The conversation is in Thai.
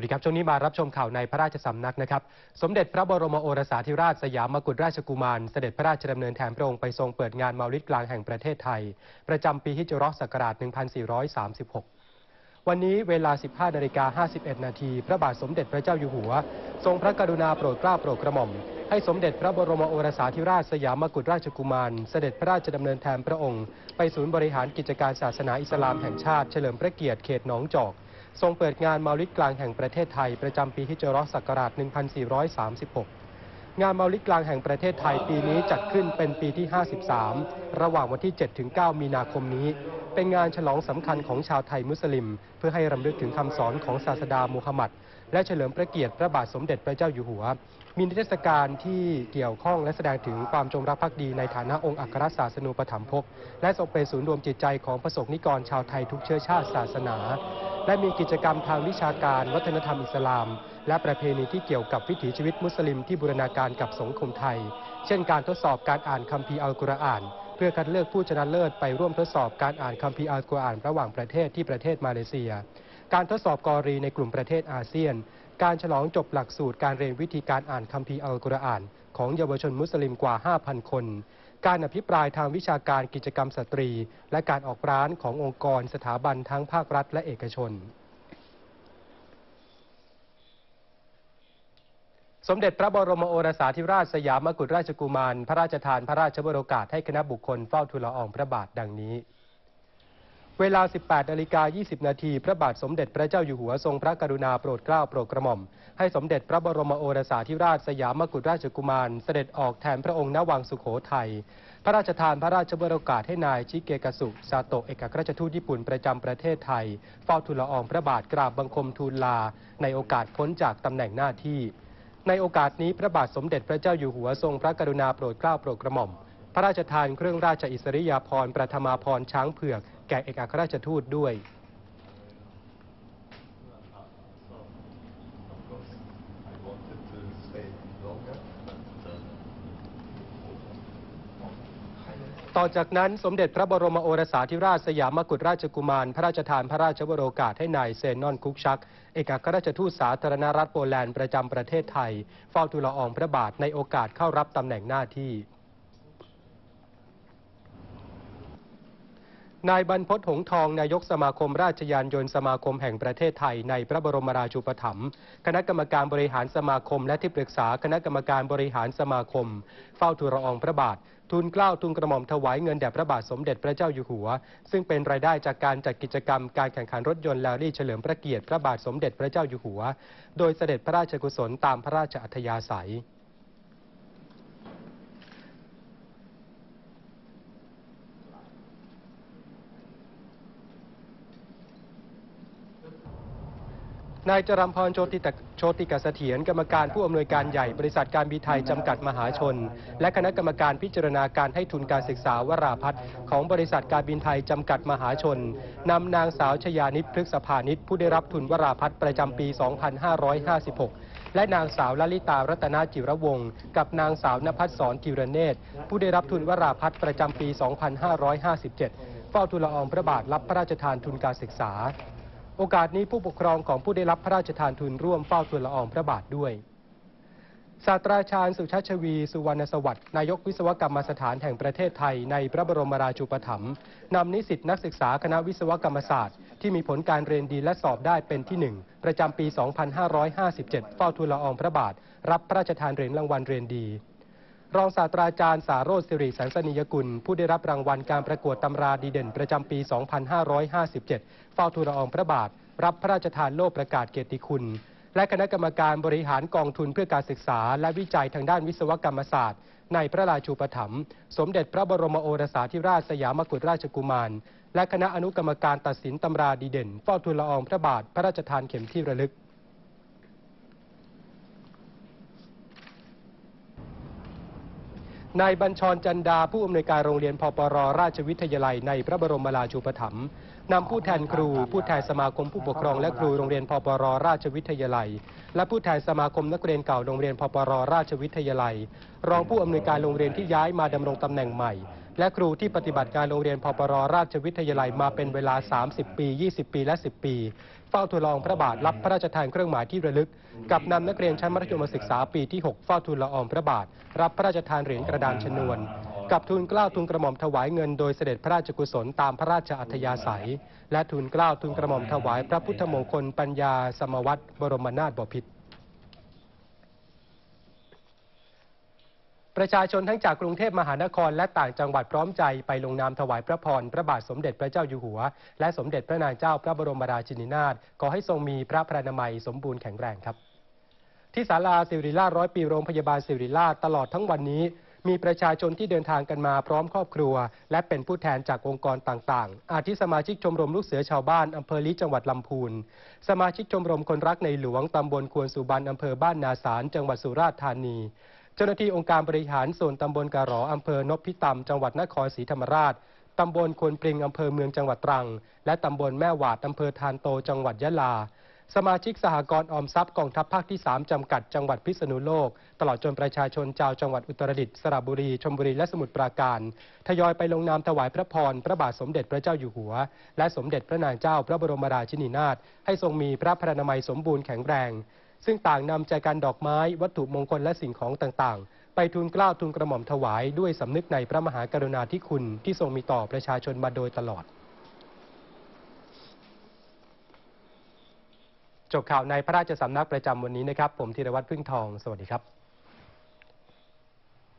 วัสดีครับ ช่วงนี้มารับชมข่าวในพระราชสำนักนะครับ สมเด็จพระบรมโอรสาธิราชสยามมกุฎราชกุมาร เสด็จพระราชดำเนินแทนพระองค์ไปทรงเปิดงานมาลิดกลางแห่งประเทศไทย ประจำปีฮิจราะห์ศักราช 1436 วันนี้เวลา 15นาฬิกา51 นาที พระบาทสมเด็จพระเจ้าอยู่หัว ทรงพระกรุณาโปรดเกล้าโปรดกระหม่อม ให้สมเด็จพระบรมโอรสาธิราชสยามมกุฎราชกุมาร เสด็จพระราชดำเนินแทนพระองค์ ไปศูนย์บริหารกิจการศาสนาอิสลามแห่งชาติเฉลิมพระเกียรติเขตหนองจอก ทรงเปิดงานมาลิดกลางแห่งประเทศไทย ประจำปีฮิจเราะห์ศักราช 1436 งานมาลิดกลางแห่งประเทศไทยปีนี้จัดขึ้นเป็นปีที่ 53 ระหว่างวันที่ 7-9 มีนาคมนี้ เป็นงานฉลองสำคัญของชาวไทยมุสลิม เพื่อให้รำลึกถึงคำสอนของศาสดามูฮัมหมัด และเฉลิมพระเกียรติพระบาทสมเด็จพระเจ้าอยู่หัว มีนิทรรศการที่เกี่ยวข้องและแสดงถึงความจงรักภักดีในฐานะองค์อัครศาสนูปถัมภกและทรงเป็นศูนย์รวมจิตใจของประสบนิกรชาวไทยทุกเชื้อชาติศาสนา และมีกิจกรรมทางวิชาการ วัฒนธรรมอิสลาม และประเพณีที่เกี่ยวกับวิถีชีวิตมุสลิมที่บูรณาการกับสังคมไทย เช่นการทดสอบการอ่านคัมภีร์อัลกุรอาน เพื่อคัดเลือกผู้ชนะเลิศไปร่วมทดสอบการอ่านคัมภีร์อัลกุรอานระหว่างประเทศที่ประเทศมาเลเซีย การทดสอบกอรีในกลุ่มประเทศอาเซียน การฉลองจบหลักสูตรการเรียนวิธีการอ่านคัมภีร์อัลกุรอาน ของเยาวชนมุสลิมกว่า 5,000 คน การอภิปรายทางวิชาการกิจกรรมสตรี และการออกร้านขององค์กรสถาบันทั้งภาครัฐและเอกชน สมเด็จพระบรมโอรสาธิราชสยามกุฎราชกุมาร พระราชทานพระราชบรโอกาสให้คณะบุคคลเฝ้าทูลละอองพระบาทดังนี้ เวลา 18นาฬิกา20 นาที พระบาทสมเด็จพระเจ้าอยู่หัวทรงพระกรุณาโปรดเกล้าโปรดกระหม่อม ให้สมเด็จพระบรมโอรสาธิราชสยามกุฎราชกุมาร เสด็จออกแทนพระองค์ณวังสุโขทัย พระราชทานพระราชวโรกาสให้นายชิเกกสุซาโตะเอกอัครราชทูตญี่ปุ่นประจำประเทศไทย เฝ้าทูลละอองพระบาทกราบบังคมทูลลา ในโอกาสพ้นจากตำแหน่งหน้าที่ ในโอกาสนี้พระบาทสมเด็จพระเจ้าอยู่หัวทรงพระกรุณาโปรดเกล้าโปรดกระหม่อมพระราชทานเครื่องราชอิสริยาภรณ์ประธมาภรณ์ช้างเผือก แก่เอกอัครราชทูตด้วย ต่อจากนั้นสมเด็จพระบรมโอรสาธิราชสยามกุฎราชกุมาร พระราชทานพระราชวโรกาสให้นายเซนนอนคุกชัก เอกอัครราชทูตสาธารณรัฐโปแลนด์ประจำประเทศไทย เฝ้าทูลละอองพระบาทในโอกาสเข้ารับตำแหน่งหน้าที่ นายบรรพตหงส์ทอง นายกสมาคมราชยานยนต์สมาคมแห่งประเทศไทย ในพระบรมราชูปถัมภ์คณะกรรมการบริหารสมาคม และที่ปรึกษาคณะกรรมการบริหารสมาคม เฝ้าทูลละอองพระบาททูลเกล้าทูลกระหม่อมถวายเงินแด่พระบาทสมเด็จพระเจ้าอยู่หัว ซึ่งเป็นรายได้จากการจัดกิจกรรมการแข่งขันรถยนต์แลลี่เฉลิมพระเกียรติพระบาทสมเด็จพระเจ้าอยู่หัว โดยเสด็จพระราชกุศลตามพระราชอัธยาศัย นายจรัมพรโชติตะโชติกเสถียรกรรมการผู้อำนวยการใหญ่บริษัทการบินไทยจำกัดมหาชน และคณะกรรมการพิจารณาการให้ทุนการศึกษาวราพัฒน์ของบริษัทการบินไทยจำกัดมหาชนนำนางสาวชยานิตพฤกษภานิตผู้ได้รับทุนวราพัฒน์ประจำปี 2556 และนางสาวลลิตารัตนจิรวงศ์กับนางสาวนภัสสรกิรเนตรผู้ได้รับทุนวราพัฒน์ประจำปี 2557 เฝ้าทูลละอองพระบาทรับพระราชทานทุนการศึกษา โอกาสนี้ผู้ปกครองของผู้ได้รับพระราชทานทุนร่วมเฝ้าทูลละอองพระบาทด้วยศาสตราจารย์สุชาติชวี สุวรรณสวัสดิ์นายกวิศวกรรมสถานแห่งประเทศไทยในพระบรมราชูปถัมภ์นำนิสิตนักศึกษาคณะวิศวกรรมศาสตร์ ที่มีผลการเรียนดีและสอบได้เป็นที่หนึ่งประจำปี 2557 เฝ้าทูลละอองพระบาท รับพระราชทานเหรียญรางวัลเรียนดี รองศาสตราจารย์สาโรจน์สิริสันสนิยกุล ผู้ได้รับรางวัลการประกวดตำราดีเด่นประจำปี 2557 เฝ้าทูลละอองพระบาท รับพระราชทานโล่ประกาศเกียรติคุณ และคณะกรรมการบริหารกองทุนเพื่อการศึกษา และวิจัยทางด้านวิศวกรรมศาสตร์ ในพระราชูปถัมภ์สมเด็จพระบรมโอรสาธิราชสยามกุฎราชกุมาร และคณะอนุกรรมการตัดสินตำราดีเด่นเฝ้าทูลละอองพระบาท พระราชทานเข็มที่ระลึก นายบัญชรจันดาผู้อำนวยการโรงเรียนพปรราชวิทยาลัยในพระบรมราชูปถัมภ์นำผู้แทนครู ผู้แทนสมาคมผู้ปกครองและครูโรงเรียนพปรราชวิทยาลัย และผู้แทนสมาคมนักเรียนเก่าโรงเรียนพปรราชวิทยาลัย รองผู้อำนวยการโรงเรียนที่ย้ายมาดำรงตำแหน่งใหม่ และครูที่ปฏิบัติการโรงเรียนพปรราชวิทยาลัยมาเป็นเวลา 30 ปี 20 ปีและ 10 ปี เฝ้าทูลอองพระบาทรับพระราชทานเครื่องหมายที่ระลึก กับนำนักเรียนชั้นมัธยมศึกษาปีที่ 6 เฝ้าทูลละอองพระบาท รับพระราชทานเหรียญกระดานชนวน กับทูลเกล้าทูลกระหม่อมถวายเงินโดยเสด็จพระราชกุศลตามพระราชอัธยาศัย และทูลเกล้าทูลกระหม่อมถวายพระพุทธมงคลปัญญาสมวัตรบรมนาถบพิตร ประชาชนทั้งจากกรุงเทพมหานครและต่างจังหวัดพร้อมใจไปลงนามถวายพระพรพระบาทสมเด็จพระเจ้าอยู่หัว และสมเด็จพระนางเจ้าพระบรมราชินีนาถขอให้ทรงมีพระพรานามัยสมบูรณ์แข็งแรงครับ ที่ศาลาสิริราชร้อยปีโรงพยาบาลสิริราชตลอดทั้งวันนี้มีประชาชนที่เดินทางกันมาพร้อมครอบครัว และเป็นผู้แทนจากองค์กรต่างๆ อาทิสมาชิกชมรมลูกเสือชาวบ้านอำเภอลิจังหวัดลำพูน สมาชิกชมรมคนรักในหลวงตำบลควนสุบรรณอำเภอบ้านนาสารจังหวัดสุราษฎร์ธานี เจ้าหน้าที่องค์การบริหารส่วนตำบลกะหรออำเภอนพิตำจังหวัดนครศรีธรรมราชตำบลควนปริงอำเภอเมืองจังหวัดตรัง และตำบลแม่หวาดอำเภอทานโตจังหวัดยะลา สมาชิกสหกรณ์ออมทรัพย์กองทัพภาคที่ 3 จำกัดจังหวัดพิษณุโลก ตลอดจนประชาชนชาวจังหวัดอุตรดิตถ์สระบุรีชลบุรีและสมุทรปราการ ทยอยไปลงนามถวายพระพร พระบาทสมเด็จพระเจ้าอยู่หัว และสมเด็จพระนางเจ้าพระบรมราชินีนาถให้ทรงมีพระพรานามัยสมบูรณ์แข็งแรง ซึ่งต่างนำใจกันดอกไม้ วัตถุมงคลและสิ่งของต่างๆ ไปทูลเกล้าทูลกระหม่อมถวายด้วยสำนึกในพระมหากรุณาธิคุณที่ทรงมีต่อประชาชนมาโดยตลอด จบข่าวในพระราชสำนักประจำวันนี้นะครับ ผมธีรวัตรพึ่งทอง สวัสดีครับ